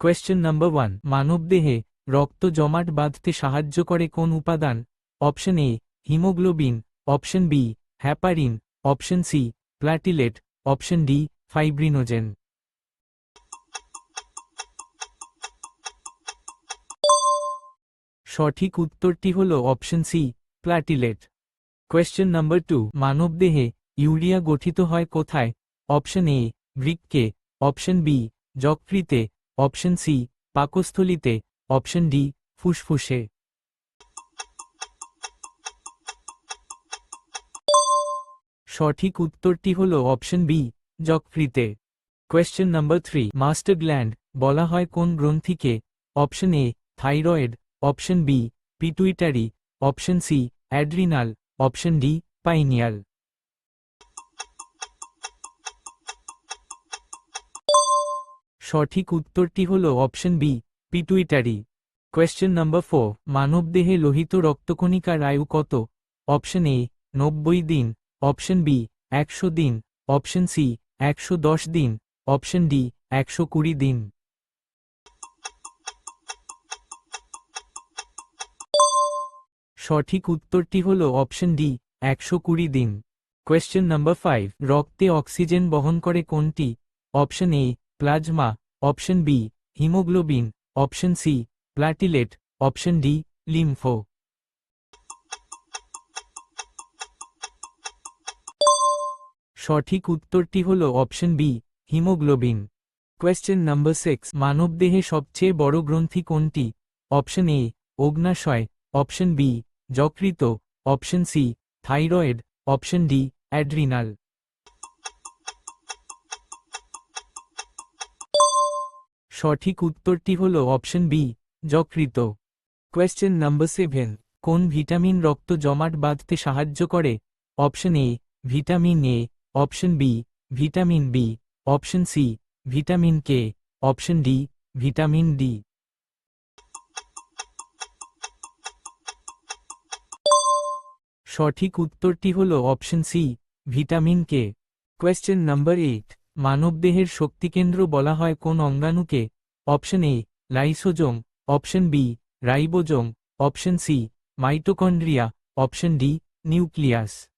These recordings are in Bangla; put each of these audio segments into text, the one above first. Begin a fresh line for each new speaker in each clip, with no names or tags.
কোয়েশ্চেন নাম্বার ওয়ান মানবদেহে রক্ত জমাট বাঁধতে সাহায্য করে কোন উপাদান? Option A haemoglobin option B heparin option C platelet option D fibrinogen সঠিক উত্তরটি হল option C platelet question number two মানবদেহে ইউরিয়া গঠিত হয় কোথায়? অপশন এ বৃক্কে অপশন বি যকৃতে. অপশন সি, পাকস্থলিতে, অপশন ডি, ফুসফুসে। সঠিক উত্তরটি হল option B, যকৃতে। Question number three, master gland, বলা হয় কোন গ্রন্থিকে? Option A, thyroid, option B, pituitary, option C, adrenal, option D, pineal. সঠিক উত্তরটি হল option B, pituitary. Question number four মানবদেহে লোহিত রক্তকণিকার আয়ু কত? অপশন এ নব্বই দিন। অপশন বি একশো দিন। অপশন সি একশো দশ দিন। অপশন ডি একশো কুড়ি দিন। সঠিক উত্তরটি হল অপশন ডি একশো কুড়ি দিন। কোয়েশ্চেন নাম্বার ফাইভ রক্তে অক্সিজেন বহন করে কোনটি? Option A plasma, option B, haemoglobin, option C platelet option D, লিম্ফো। সঠিক উত্তরটি হল option B, haemoglobin. Question number six, মানবদেহে সবচেয়ে বড় গ্রন্থি কোনটি? অপশন এ, অগ্নাশয়, অপশন বি, যকৃত, option C, thyroid, option D, adrenal. সঠিক উত্তরটি হল অপশন বি, যকৃত। কোয়েশ্চেন নাম্বার সেভেন কোন ভিটামিন রক্ত জমাট বাঁধতে সাহায্য করে? Option A vitamin A option B vitamin B option C vitamin K option D vitamin D সঠিক উত্তরটি হল option C vitamin K question number eight মানবদেহের শক্তিকেন্দ্র বলা হয় কোন অঙ্গাণুকে? Option A, lysosome, option B, ribosome, option C, mitochondria, option D, nucleus.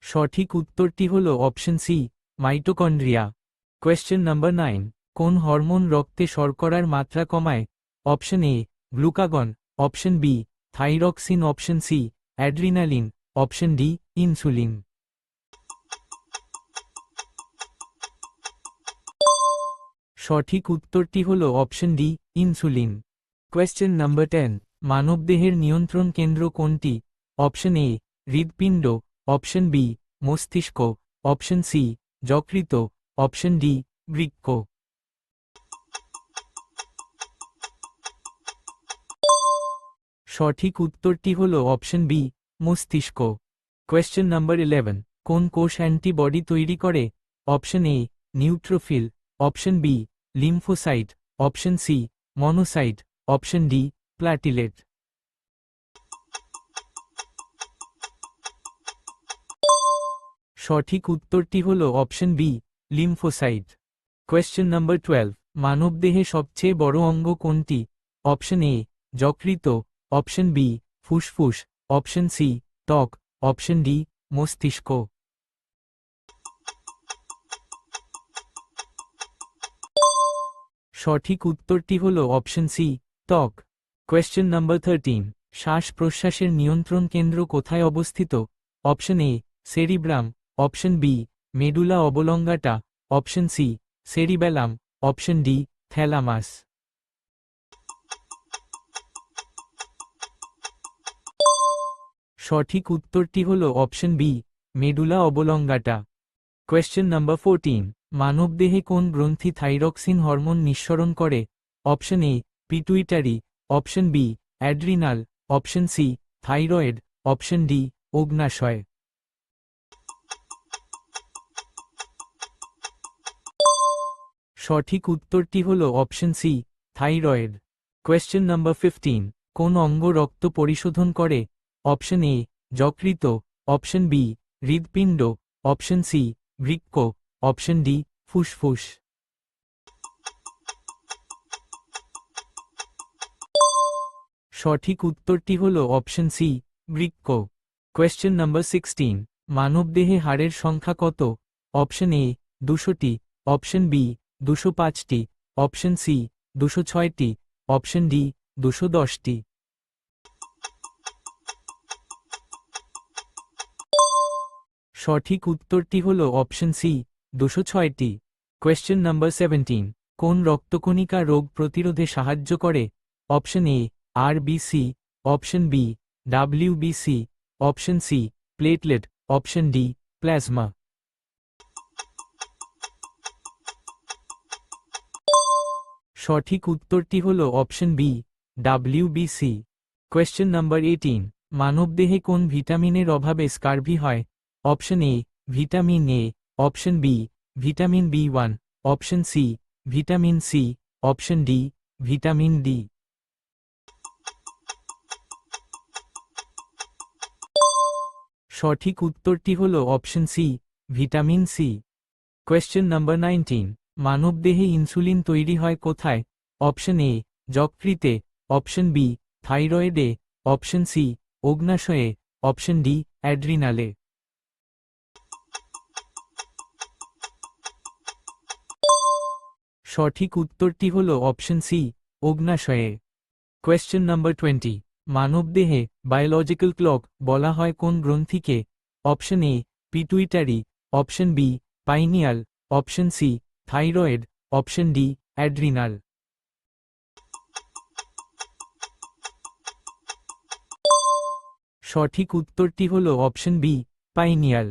সঠিক উত্তরটি হল option C, mitochondria. Question number nine, কোন হরমোন রক্তে শর্করার মাত্রা কমায়? Option A, glucagon, option B, thyroxine, option C adrenaline, option D, insulin. সঠিক উত্তরটি হল option D, insulin. Question number ten, মানবদেহের নিয়ন্ত্রণ কেন্দ্র কোনটি? অপশন এ হৃদপিণ্ড অপশন বি, মস্তিষ্ক। অপশন সি যকৃত অপশন ডি, বৃক্ক। সঠিক উত্তরটি হল অপশন বি, মস্তিষ্ক। কোয়েশ্চেন নাম্বার ইলেভেন কোন কোষ অ্যান্টিবডি তৈরি করে? Option A neutrophil option B lymphocyte option C monocyte option D platelet সঠিক উত্তরটি হল option B lymphocyte question number twelve মানবদেহে সবচেয়ে বড় অঙ্গ কোনটি? অপশন এ যকৃত। অপশন বি ফুসফুস অপশন সি ত্বক অপশন ডি মস্তিষ্ক সঠিক উত্তরটি হল অপশন সি ত্বক কোয়েশ্চেন নাম্বার থার্টিন শ্বাস প্রশ্বাসের নিয়ন্ত্রণ কেন্দ্র কোথায় অবস্থিত? Option A cerebrum option B medulla oblongata option C cerebellum option D thalamus সঠিক উত্তরটি হল option B, medulla oblongata. Question number fourteen মানবদেহে কোন গ্রন্থি থাইরক্সিন হরমোন নিঃসরণ করে? Option A pituitary. Option B adrenal. Option C thyroid. Option D অগ্নাশয়। সঠিক উত্তরটি হল option C, thyroid. Question number fifteen কোন অঙ্গ রক্ত পরিশোধন করে? অপশন এ, যকৃত, অপশন বি হৃদপিণ্ড অপশন সি, বৃক্ক, অপশন ডি, ফুসফুস। সঠিক উত্তরটি হল অপশন সি, বৃক্ক। কোয়েশ্চেন নাম্বার সিক্সটিন, মানবদেহে হাড়ের সংখ্যা কত? অপশন এ, দুশোটি, অপশন বি, দুশো পাঁচটি, অপশন সি, দুশো ছয়টি, অপশন ডি, দুশো দশটি। সঠিক উত্তরটি হল অপশন সি, দুশো ছয়টি। কোয়েশ্চেন নাম্বার সেভেন্টিন কোন রক্তকণিকা রোগ প্রতিরোধে সাহায্য করে? Option A RBC option B WBC option C platelet option D plasma সঠিক উত্তরটি হল option B WBC question number eighteen মানবদেহে কোন ভিটামিনের অভাবে স্কার্ভি হয়? Option A vitamin A option B vitamin B one option C vitamin C option D vitamin D সঠিক উত্তরটি হল option C vitamin C question number nineteen মানবদেহে ইনসুলিন তৈরি হয় কোথায়? অপশন এ যকৃতে. অপশন বি থাইরয়েডে অপশন সি অগ্নাশয়ে. অপশন ডি অ্যাড্রিনালে সঠিক উত্তরটি হল অপশন সি, অগ্নাশয়ে। কোয়েশ্চেন নাম্বার টোয়েন্টি মানবদেহে বায়োলজিক্যাল ক্লক বলা হয় কোন গ্রন্থিকে? Option A pituitary option B pineal option C thyroid option D adrenal সঠিক উত্তরটি হল অপশন বি পাইনিয়াল